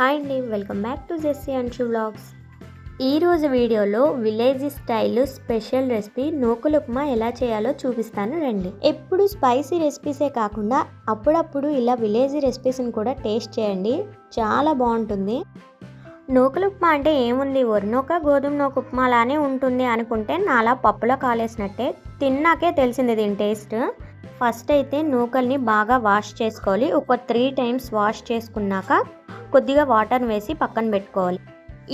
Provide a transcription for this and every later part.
Hi అండి welcome back to Jessie and vlogs. ఈరోజు వీడియోలో విలేజ్ స్టైల్ స్పెషల్ రెసిపీ నూకులు ఉప్మా ఎలా చేయాలో చూపిస్తాను రండి. ఎప్పుడు స్పైసీ రెసిపీసే కాకుండా అప్పుడప్పుడు ఇలా విలేజ్ రెసిపీస్ని కూడా టేస్ట్ చేయండి. చాలా బాగుంటుంది. నూకలు ఉప్మా అంటే ఏముంది? వరినూక గోధుమ నూక ఉప్మా లానే ఉంటుంది అనుకుంటే నాలా పప్పులో కాలేసినట్టే తిన్నాకే తెలిసింది దీని టేస్ట్. ఫస్ట్ అయితే నూకల్ని బాగా వాష్ చేసుకోవాలి. ఒక త్రీ టైమ్స్ వాష్ చేసుకున్నాక కొద్దిగా వాటర్ వేసి పక్కన పెట్టుకోవాలి.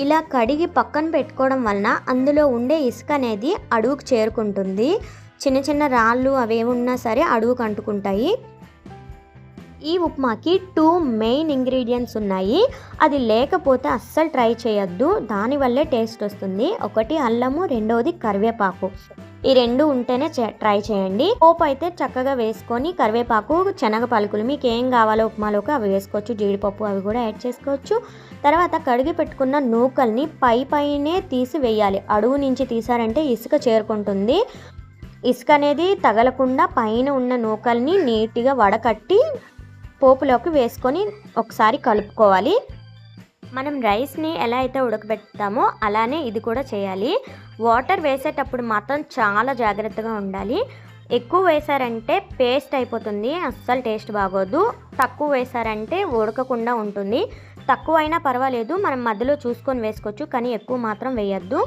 ఇలా కడిగి పక్కన పెట్టుకోవడం వలన అందులో ఉండే ఇసుక అనేది అడుగుకు చేరుకుంటుంది. చిన్న చిన్న రాళ్ళు అవేమున్నా సరే అడుగుకు అంటుకుంటాయి. ఈ ఉప్మాకి టూ మెయిన్ ఇంగ్రీడియంట్స్ ఉన్నాయి. అది లేకపోతే అస్సలు ట్రై చేయొద్దు. దానివల్లే టేస్ట్ వస్తుంది. ఒకటి అల్లము రెండవది కరివేపాకు. ఈ రెండు ఉంటేనే ట్రై చేయండి. పోపు అయితే చక్కగా వేసుకొని కరివేపాకు శనగ పలుకులు మీకు ఏం కావాలో ఉప్మాలోకి అవి వేసుకోవచ్చు. జీడిపప్పు అవి కూడా యాడ్ చేసుకోవచ్చు. తర్వాత కడిగి పెట్టుకున్న నూకల్ని పై పైనే తీసి వేయాలి. అడుగు నుంచి తీసారంటే ఇసుక చేరుకుంటుంది. ఇసుక అనేది తగలకుండా పైన ఉన్న నూకల్ని నీట్గా వడకట్టి పోపులోకి వేసుకొని ఒకసారి కలుపుకోవాలి. మనం రైస్ని ఎలా అయితే ఉడకబెడతామో అలానే ఇది కూడా చేయాలి. వాటర్ వేసేటప్పుడు మాత్రం చాలా జాగ్రత్తగా ఉండాలి. ఎక్కువ వేసారంటే పేస్ట్ అయిపోతుంది అస్సలు టేస్ట్ బాగోదు. తక్కువ వేసారంటే ఉడకకుండా ఉంటుంది. తక్కువ అయినా పర్వాలేదు మనం మధ్యలో చూసుకొని వేసుకోవచ్చు కానీ ఎక్కువ మాత్రం వేయద్దు.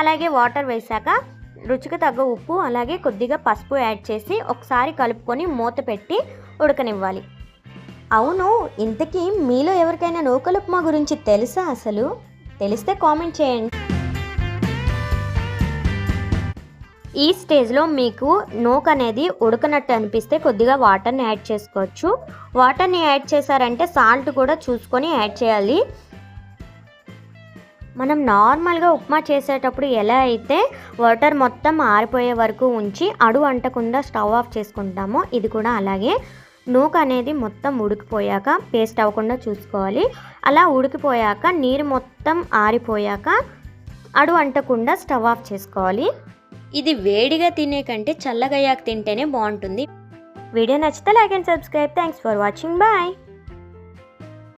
అలాగే వాటర్ వేసాక రుచికి తగ్గ ఉప్పు అలాగే కొద్దిగా పసుపు యాడ్ చేసి ఒకసారి కలుపుకొని మూత పెట్టి ఉడకనివ్వాలి. అవును ఇంతకీ మీలో ఎవరికైనా నూకల ఉప్మా గురించి తెలుసా అసలు? తెలిస్తే కామెంట్ చేయండి. ఈ స్టేజ్లో మీకు నూక అనేది ఉడకనట్టు అనిపిస్తే కొద్దిగా వాటర్ని యాడ్ చేసుకోవచ్చు. వాటర్ని యాడ్ చేశారంటే సాల్ట్ కూడా చూసుకొని యాడ్ చేయాలి. మనం నార్మల్గా ఉప్మా చేసేటప్పుడు ఎలా అయితే వాటర్ మొత్తం ఆరిపోయే వరకు ఉంచి అడు అంటకుండా స్టవ్ ఆఫ్ చేసుకుంటామో ఇది కూడా అలాగే. నూక అనేది మొత్తం ఉడికిపోయాక పేస్ట్ అవ్వకుండా చూసుకోవాలి. అలా ఉడికిపోయాక నీరు మొత్తం ఆరిపోయాక అడు అంటకుండా స్టవ్ ఆఫ్ చేసుకోవాలి. ఇది వేడిగా తినే కంటే చల్లగయ్యాక తింటేనే బాగుంటుంది. వీడియో నచ్చితే like and subscribe. Thanks for watching. Bye.